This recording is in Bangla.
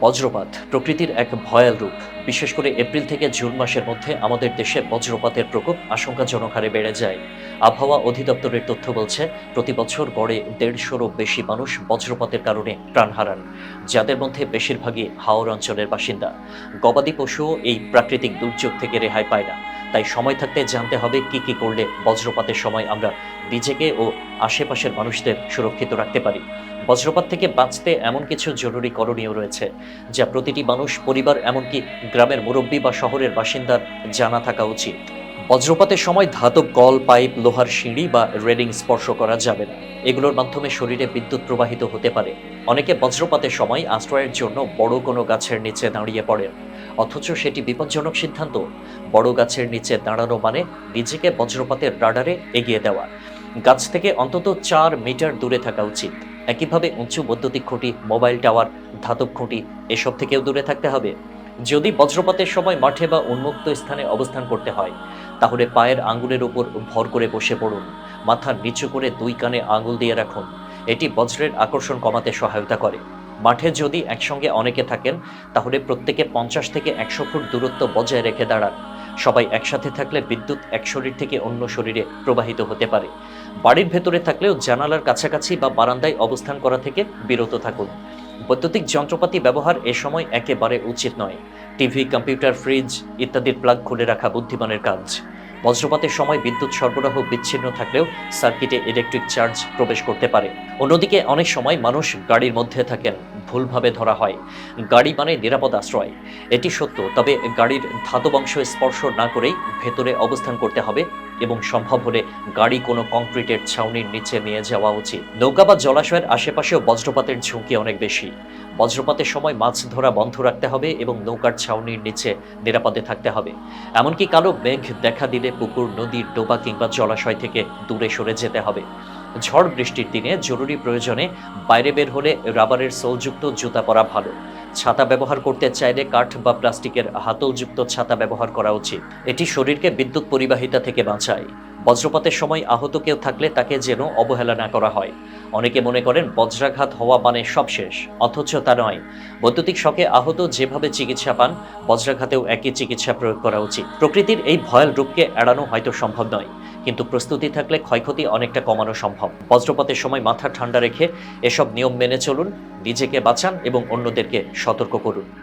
বজ্রপাত প্রকৃতির এক ভয়াল রূপ। বিশেষ করে এপ্রিল থেকে জুন মাসের মধ্যে আমাদের দেশে বজ্রপাতের প্রকোপ আশঙ্কাজনক হারে বেড়ে যায়। আবহাওয়া অধিদপ্তরের তথ্য বলছে, প্রতি বছর গড়ে দেড়শোরও বেশি মানুষ বজ্রপাতের কারণে প্রাণ হারান, যাদের মধ্যে বেশিরভাগই হাওর অঞ্চলের বাসিন্দা। গবাদি পশুও এই প্রাকৃতিক দুর্যোগ থেকে রেহাই পায় না। তাই সময় থাকতে জানতে হবে কি কি করলে বজ্রপাতের সময় আমরা নিজেকে ও আশেপাশের মানুষদের সুরক্ষিত রাখতে পারি। বজ্রপাত থেকে বাঁচতে এমন কিছু জরুরি করণীয় রয়েছে, যা প্রতিটি মানুষ, পরিবার, এমনকি গ্রামের মুরব্বী বা শহরের বাসিন্দার জানা থাকা উচিত। বজ্রপাতের সময় ধাতব কল, পাইপ, লোহার সিঁড়ি বা রেলিং স্পর্শ করা যাবে না। এগুলোর মাধ্যমে শরীরে বিদ্যুৎ প্রবাহিত হতে পারে। অনেকে বজ্রপাতের সময় আশ্রয়ের জন্য বড় কোনো গাছের নিচে দাঁড়িয়ে পড়েন। অথচ সেটি বিপজ্জনক সিদ্ধান্ত। বড় গাছের নিচে দাঁড়ানো মানে নিজেকে বজ্রপাতের রাডারে এগিয়ে দেওয়া। গাছ থেকে অন্তত চার মিটার দূরে থাকা উচিত। একইভাবে উঁচু বৈদ্যুতিক খুঁটি, মোবাইল টাওয়ার, ধাতব খুঁটি, এসব থেকেও দূরে থাকতে হবে। যদি বজ্রপাতের সময় মাঠে বা উন্মুক্ত স্থানে অবস্থান করতে হয় তাহলে পায়ের আঙ্গুলের উপর ভর করে বসে পড়ুন মাথা নিচু করে দুই কানে আঙুল দিয়ে রাখুন এটি বজ্রের আকর্ষণ কমাতে সহায়তা করে। মাঠে যদি একসঙ্গে অনেকে থাকেন, তাহলে প্রত্যেকে পঞ্চাশ থেকে একশো ফুট দূরত্ব বজায় রেখে দাঁড়ান। সবাই একসাথে থাকলে বিদ্যুৎ এক শরীর থেকে অন্য শরীরে প্রবাহিত হতে পারে। বাড়ির ভেতরে থাকলেও জানালার কাছাকাছি বা বারান্দায় অবস্থান করা থেকে বিরত থাকুন। বৈদ্যুতিক যন্ত্রপাতি ব্যবহার এ সময় একেবারে উচিত নয়। টিভি, কম্পিউটার, ফ্রিজ ইত্যাদির প্লাগ খুলে রাখা বুদ্ধিমানের কাজ। বজ্রপাতের সময় বিদ্যুৎ সরবরাহ বিচ্ছিন্ন থাকলেও সার্কিটে ইলেকট্রিক চার্জ প্রবেশ করতে পারে। অন্যদিকে অনেক সময় মানুষ গাড়ির মধ্যে থাকেন, ভুলভাবে ধরা হয়। গাড়ি মানে নিরাপদ আশ্রয়। এটি সত্য, তবে গাড়ির ধাতব অংশ স্পর্শ না করেই ভেতরে অবস্থান করতে হবে এবং সম্ভব হলে গাড়ি কোনো কংক্রিটের ছাউনির নিচে নিয়ে যাওয়া উচিত। নৌকা বা জলাশয়ের আশেপাশেও বজ্রপাতের ঝুঁকি অনেক বেশি। বজ্রপাতের সময় মাছ ধরা বন্ধ রাখতে হবে এবং নৌকার ছাউনির নিচে নিরাপদে থাকতে হবে। এমনকি কালো মেঘ দেখা দিলে পুকুর, নদীর ডোবা কিংবা জলাশয় থেকে দূরে সরে যেতে হবে। ঝড় বৃষ্টির দিনে জরুরি প্রয়োজনে বাইরে বের হলে রাবারের সোলযুক্ত জুতা পরা ভালো। ছাতা ব্যবহার করতে চাইলে কাঠ বা প্লাস্টিকের হাতলযুক্ত ছাতা ব্যবহার করা উচিত। এটি শরীরকে বিদ্যুৎ পরিবাহিতা থেকে বাঁচায়। বজ্রপাতের সময় আহত কেউ থাকলে তাকে যেন অবহেলা না করা হয়। অনেকে মনে করেন বজ্রাঘাত হওয়া মানে সব শেষ, অথচ তা নয়। বৈদ্যুতিক শকে আহত যেভাবে চিকিৎসা পান, বজ্রাঘাতেও একই চিকিৎসা প্রয়োগ করা উচিত। প্রকৃতির এই ভয়াল রূপকে এড়ানো হয়তো সম্ভব নয়। কিন্তু প্রস্তুতি থাকলে ক্ষয়ক্ষতি অনেকটা কমানো সম্ভব। বজ্রপাতের সময় মাথা ঠান্ডা রেখে এসব নিয়ম মেনে চলুন, নিজেকে বাঁচান এবং অন্যদেরকে সতর্ক করুন।